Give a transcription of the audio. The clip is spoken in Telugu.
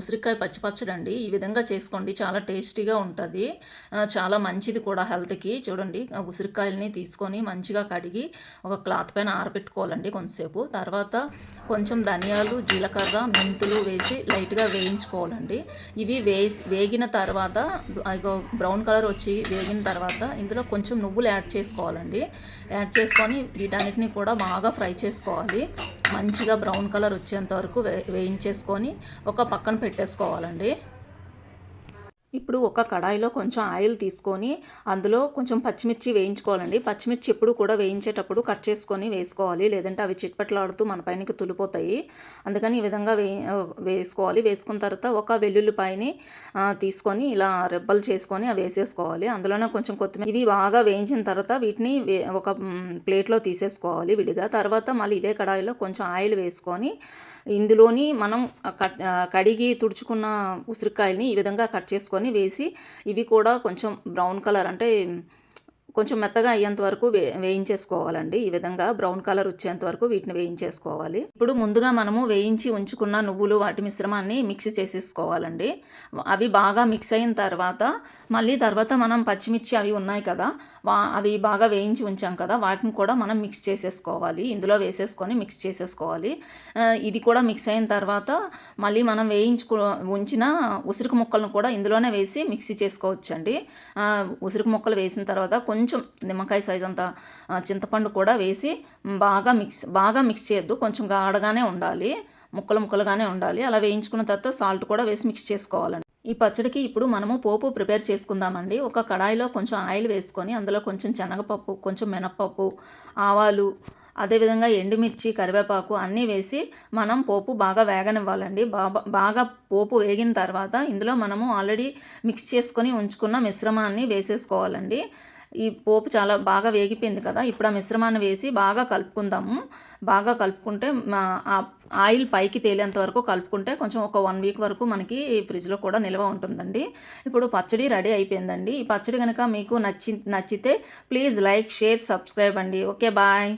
ఉసిరికాయ పచ్చిపచ్చడి అండి ఈ విధంగా చేసుకోండి. చాలా టేస్టీగా ఉంటుంది. చాలా మంచిది కూడా హెల్త్కి. చూడండి ఉసిరికాయలని తీసుకొని మంచిగా కడిగి ఒక క్లాత్ పైన ఆరబెట్టుకోవాలండి కొంతసేపు. తర్వాత కొంచెం ధనియాలు జీలకర్ర మెంతులు వేసి లైట్గా వేయించుకోవాలండి. ఇవి వేసి వేగిన తర్వాత బ్రౌన్ కలర్ వచ్చి వేగిన తర్వాత ఇందులో కొంచెం నువ్వులు యాడ్ చేసుకోవాలండి. యాడ్ చేసుకొని వీటన్నిటిని కూడా బాగా ఫ్రై చేసుకోవాలి. మంచిగా బ్రౌన్ కలర్ వచ్చేంత వరకు వే వేయించేసుకొని ఒక పక్కన పెట్టేసుకోవాలండి. ఇప్పుడు ఒక కడాయిలో కొంచెం ఆయిల్ తీసుకొని అందులో కొంచెం పచ్చిమిర్చి వేయించుకోవాలండి. పచ్చిమిర్చి ఎప్పుడు కూడా వేయించేటప్పుడు కట్ చేసుకొని వేసుకోవాలి. లేదంటే అవి చిట్పట్లాడుతూ మన పైనకి తులిపోతాయి. అందుకని ఈ విధంగా వే వేసుకోవాలి. వేసుకున్న తర్వాత ఒక వెల్లుల్లిపాయని తీసుకొని ఇలా రెబ్బలు చేసుకొని అవి వేసేసుకోవాలి. అందులోనే కొంచెం కొత్తిమీర ఇవి బాగా వేయించిన తర్వాత వీటిని వే- ఒక ప్లేట్లో తీసేసుకోవాలి విడిగా. తర్వాత మళ్ళీ ఇదే కడాయిలో కొంచెం ఆయిల్ వేసుకొని ఇందులోని మనం కట్ కడిగి తుడుచుకున్న ఉసిరికాయల్ని ఈ విధంగా కట్ చేసుకొని వేసి ఇవి కూడా కొంచెం బ్రౌన్ కలర్ అంటే కొంచెం మెత్తగా అయ్యేంత వరకు వే వేయించేసుకోవాలండి. ఈ విధంగా బ్రౌన్ కలర్ వచ్చేంత వరకు వీటిని వేయించేసుకోవాలి. ఇప్పుడు ముందుగా మనము వేయించి ఉంచుకున్న నువ్వులు వాటి మిశ్రమాన్ని మిక్స్ చేసేసుకోవాలండి. అవి బాగా మిక్స్ అయిన తర్వాత మళ్ళీ తర్వాత మనం పచ్చిమిర్చి అవి ఉన్నాయి కదా వా అవి బాగా వేయించి ఉంచాం కదా వాటిని కూడా మనం మిక్స్ చేసేసుకోవాలి. ఇందులో వేసేసుకొని మిక్స్ చేసేసుకోవాలి. ఇది కూడా మిక్స్ అయిన తర్వాత మళ్ళీ మనం వేయించుకు ఉంచిన ఉసిరికి ముక్కలను కూడా ఇందులోనే వేసి మిక్సీ చేసుకోవచ్చండి. ఉసిరికి ముక్కలు వేసిన తర్వాత కొంచెం కొంచెం నిమ్మకాయ సైజ్ అంత చింతపండు కూడా వేసి బాగా మిక్స్ బాగా మిక్స్ చేయొద్దు. కొంచెం గాఢగానే ఉండాలి. ముక్కలు ముక్కలుగానే ఉండాలి. అలా వేయించుకున్న తర్వాత సాల్ట్ కూడా వేసి మిక్స్ చేసుకోవాలండి. ఈ పచ్చడికి ఇప్పుడు మనము పోపు ప్రిపేర్ చేసుకుందామండి. ఒక కడాయిలో కొంచెం ఆయిల్ వేసుకొని అందులో కొంచెం శనగపప్పు కొంచెం మినప్పప్పు ఆవాలు అదేవిధంగా ఎండుమిర్చి కరివేపాకు అన్నీ వేసి మనం పోపు బాగా వేగనివ్వాలండి. బాగా బాగా పోపు వేగిన తర్వాత ఇందులో మనము ఆల్రెడీ మిక్స్ చేసుకొని ఉంచుకున్న మిశ్రమాన్ని వేసేసుకోవాలండి. ఈ పోపు చాలా బాగా వేగిపోయింది కదా ఇప్పుడు ఆ మిశ్రమాన్ని వేసి బాగా కలుపుకుందాము. బాగా కలుపుకుంటే మా ఆ ఆయిల్ పైకి తేలేంత వరకు కలుపుకుంటే కొంచెం ఒక వన్ వీక్ వరకు మనకి ఫ్రిడ్జ్లో కూడా నిల్వ ఉంటుందండి. ఇప్పుడు పచ్చడి రెడీ అయిపోయిందండి. ఈ పచ్చడి కనుక మీకు నచ్చి నచ్చితే ప్లీజ్ లైక్ షేర్ సబ్స్క్రైబ్ అండి. Okay bye.